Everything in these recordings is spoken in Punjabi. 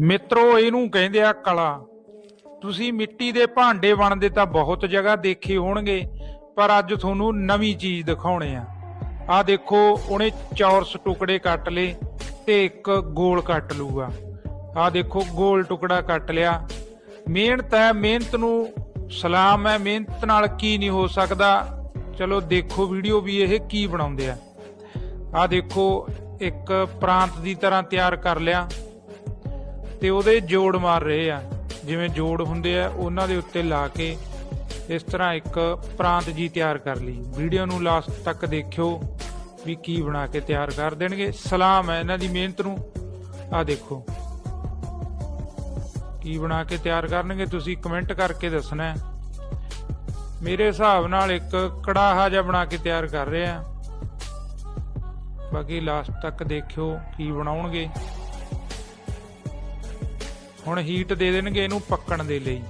ਮਿੱਤਰੋ, ਇਹਨੂੰ ਕਹਿੰਦੇ ਆ ਕਲਾ। ਤੁਸੀਂ ਮਿੱਟੀ ਦੇ ਭਾਂਡੇ ਬਣਦੇ ਤਾਂ ਬਹੁਤ ਜਗ੍ਹਾ ਦੇਖੇ ਹੋਣਗੇ, ਪਰ ਅੱਜ ਤੁਹਾਨੂੰ ਨਵੀਂ ਚੀਜ਼ ਦਿਖਾਉਣੇ ਆ। ਆ ਦੇਖੋ, ਉਹਨੇ ਚੌਰਸ ਟੁਕੜੇ ਕੱਟ ਲਏ ਤੇ ਇੱਕ ਗੋਲ ਕੱਟ ਲੂਗਾ ਆ ਦੇਖੋ, ਗੋਲ ਟੁਕੜਾ ਕੱਟ ਲਿਆ। ਮਿਹਨਤ ਹੈ, ਮਿਹਨਤ ਨੂੰ ਸਲਾਮ ਹੈ, ਮਿਹਨਤ ਨਾਲ ਕੀ ਨਹੀਂ ਹੋ ਸਕਦਾ। ਚਲੋ, ਦੇਖੋ ਵੀਡੀਓ ਵੀ ਇਹ ਕੀ ਬਣਾਉਂਦੇ ਆ। ਆ ਦੇਖੋ, ਇੱਕ ਪ੍ਰਾਂਤ ਦੀ ਤਰ੍ਹਾਂ ਤਿਆਰ ਕਰ ਲਿਆ। ਤੇ ਉਹਦੇ ਜੋੜ ਮਾਰ ਰਹੇ ਆ। ਜਿਵੇਂ ਜੋੜ ਹੁੰਦੇ ਆ, ਉਹਨਾਂ ਦੇ ਉੱਤੇ ਲਾ ਕੇ ਇਸ ਤਰ੍ਹਾਂ ਇੱਕ ਪ੍ਰਾਂਤ ਜੀ ਤਿਆਰ ਕਰ ਲਈ। ਵੀਡੀਓ ਨੂੰ ਲਾਸਟ ਤੱਕ ਦੇਖਿਓ ਵੀ ਕੀ ਬਣਾ ਕੇ ਤਿਆਰ ਕਰ ਦੇਣਗੇ। ਸਲਾਮ ਹੈ ਇਹਨਾਂ ਦੀ ਮਿਹਨਤ ਨੂੰ। ਆ ਦੇਖੋ। ਕੀ ਬਣਾ ਕੇ ਤਿਆਰ ਕਰਨਗੇ, ਤੁਸੀਂ ਕਮੈਂਟ ਕਰਕੇ ਦੱਸਣਾ ਮੇਰੇ ਹਿਸਾਬ ਨਾਲ ਇੱਕ ਕੜਾਹਾ ਜਿਹਾ ਬਣਾ ਕੇ ਤਿਆਰ ਕਰ ਰਹੇ ਆ। ਬਾਕੀ ਲਾਸਟ ਤੱਕ ਦੇਖਿਓ ਕੀ ਬਣਾਉਣਗੇ। ਹੁਣ ਹੀਟ ਦੇ ਦੇਣਗੇ ਇਹਨੂੰ ਪੱਕਣ ਦੇ ਲਈ।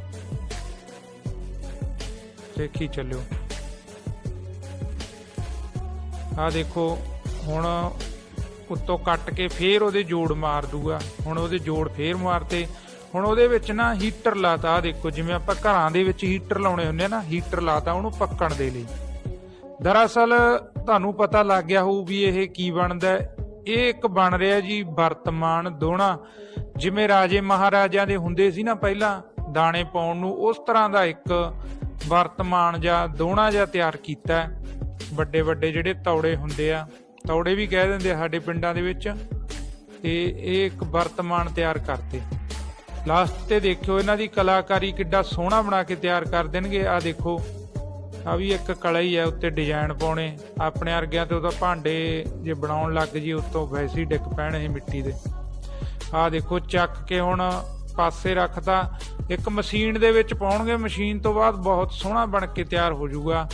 ਦੇਖੀ ਚੱਲਿਓ। ਆ ਦੇਖੋ, ਹੁਣ ਉੱਤੋਂ ਕੱਟ ਕੇ ਫੇਰ ਉਹਦੇ ਜੋੜ ਮਾਰ ਦੂਗਾ। ਹੁਣ ਉਹਦੇ ਜੋੜ ਫੇਰ ਮਾਰਤੇ। ਹੁਣ ਉਹਦੇ ਵਿੱਚ ਨਾ ਹੀਟਰ ਲਾਤਾ ਆ ਦੇਖੋ, ਜਿਵੇਂ ਆਪਾਂ ਘਰਾਂ ਦੇ ਵਿੱਚ ਹੀਟਰ ਲਾਉਣੇ ਹੁੰਦੇ ਆ ਨਾ ਹੀਟਰ ਲਾਤਾ ਉਹਨੂੰ ਪੱਕਣ ਦੇ ਲਈ। ਦਰਅਸਲ ਤੁਹਾਨੂੰ ਪਤਾ ਲੱਗ ਗਿਆ ਹੋਊ ਵੀ ਇਹ ਕੀ ਬਣਦਾ ਇਹ ਇੱਕ ਬਣ ਰਿਹਾ ਜੀ ਵਰਤਮਾਨ ਦੋਣਾ। ਜਿਵੇਂ ਰਾਜੇ ਮਹਾਰਾਜਿਆਂ ਦੇ ਹੁੰਦੇ ਸੀ ਨਾ ਪਹਿਲਾਂ ਦਾਣੇ ਪਾਉਣ ਨੂੰ, ਉਸ ਤਰ੍ਹਾਂ ਦਾ ਇੱਕ ਵਰਤਮਾਨ ਜਾਂ ਦੋਣਾ ਜਿਹਾ ਤਿਆਰ ਕੀਤਾ ਵੱਡੇ ਵੱਡੇ ਜਿਹੜੇ ਤੌੜੇ ਹੁੰਦੇ ਆ, ਤੌੜੇ ਵੀ ਕਹਿ ਦਿੰਦੇ ਆ ਸਾਡੇ ਪਿੰਡਾਂ ਦੇ ਵਿੱਚ, ਤੇ ਇਹ ਇੱਕ ਵਰਤਮਾਨ ਤਿਆਰ ਕਰਤੇ ਲਾਸਟ ਤੇ ਦੇਖਿਓ, ਇਹਨਾਂ ਦੀ ਕਲਾਕਾਰੀ ਕਿੱਡਾ ਸੋਹਣਾ ਬਣਾ ਕੇ ਤਿਆਰ ਕਰ ਦੇਣਗੇ। ਆ ਦੇਖੋ ਆ ਵੀ ਇੱਕ ਕਲਾ ਹੀ ਹੈ ਉੱਤੇ ਡਿਜ਼ਾਈਨ ਪਾਉਣੇ। ਆਪਣੇ ਵਰਗਿਆਂ ਤੇ ਉਹਦਾ ਭਾਂਡੇ ਜੇ ਬਣਾਉਣ ਲੱਗ ਜੀ ਉੱਤੋਂ ਵੈਸੇ ਡਿੱਗ ਪੈਣ ਇਹ ਮਿੱਟੀ ਦੇ। ਆ ਦੇਖੋ, ਚੱਕ ਕੇ ਹੁਣ ਪਾਸੇ ਰੱਖਤਾ। ਇੱਕ ਮਸ਼ੀਨ ਦੇ ਵਿੱਚ ਪਾਉਣਗੇ, ਮਸ਼ੀਨ ਤੋਂ ਬਾਅਦ ਬਹੁਤ ਸੋਹਣਾ ਬਣ ਕੇ ਤਿਆਰ ਹੋ ਜਾਊਗਾ।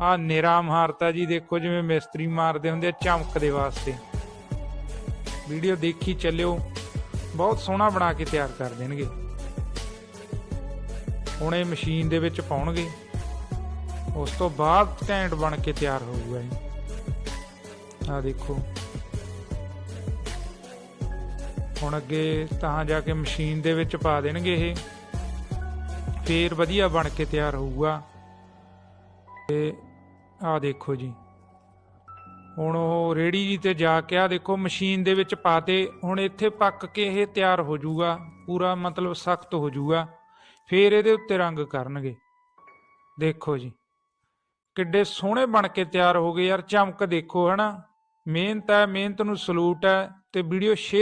ਆ ਨਿਰਾ ਮਹਾਰਤਾ ਜੀ, ਦੇਖੋ ਜਿਵੇਂ ਮਿਸਤਰੀ ਮਾਰਦੇ ਹੁੰਦੇ ਆ ਚਮਕ ਦੇ ਵਾਸਤੇ। ਵੀਡੀਓ ਦੇਖੀ ਚੱਲਿਓ, ਬਹੁਤ ਸੋਹਣਾ ਬਣਾ ਕੇ ਤਿਆਰ ਕਰ ਦੇਣਗੇ। ਹੁਣ ਇਹ ਮਸ਼ੀਨ ਦੇ ਵਿੱਚ ਪਾਉਣਗੇ। ਉਸ ਤੋਂ ਬਾਅਦ ਟੈਂਟ ਬਣ ਕੇ ਤਿਆਰ ਹੋਊਗਾ ਜੀ ਆ ਦੇਖੋ। ਹੁਣ ਅੱਗੇ ਤਾਂ ਜਾ ਕੇ ਮਸ਼ੀਨ ਦੇ ਵਿੱਚ ਪਾ ਦੇਣਗੇ ਇਹ। ਫੇਰ ਵਧੀਆ ਬਣ ਕੇ ਤਿਆਰ ਹੋਊਗਾ। ਤੇ ਆ ਦੇਖੋ ਜੀ। ਹੁਣ ਉਹ ਰੇੜੀ ਜੀ ਤੇ ਜਾ ਕੇ ਆ ਦੇਖੋ ਮਸ਼ੀਨ ਦੇ ਵਿੱਚ ਪਾਤੇ ਹੁਣ ਇੱਥੇ ਪੱਕ ਕੇ ਇਹ ਤਿਆਰ ਹੋ ਜਾਊਗਾ। ਪੂਰਾ ਮਤਲਬ ਸਖਤ ਹੋ ਜਾਊਗਾ। ਫੇਰ ਇਹਦੇ ਉੱਤੇ ਰੰਗ ਕਰਨਗੇ। ਦੇਖੋ ਜੀ। ਕਿੱਡੇ ਸੋਹਣੇ ਬਣ ਕੇ ਤਿਆਰ ਹੋ ਗਏ ਯਾਰ, ਚਮਕ ਦੇਖੋ, ਹਨਾ? ਮਿਹਨਤ ਹੈ, ਮਿਹਨਤ ਨੂੰ ਸਲੂਟ ਹੈ ਤੇ ਵੀਡੀਓ ਸ਼ੇਅਰ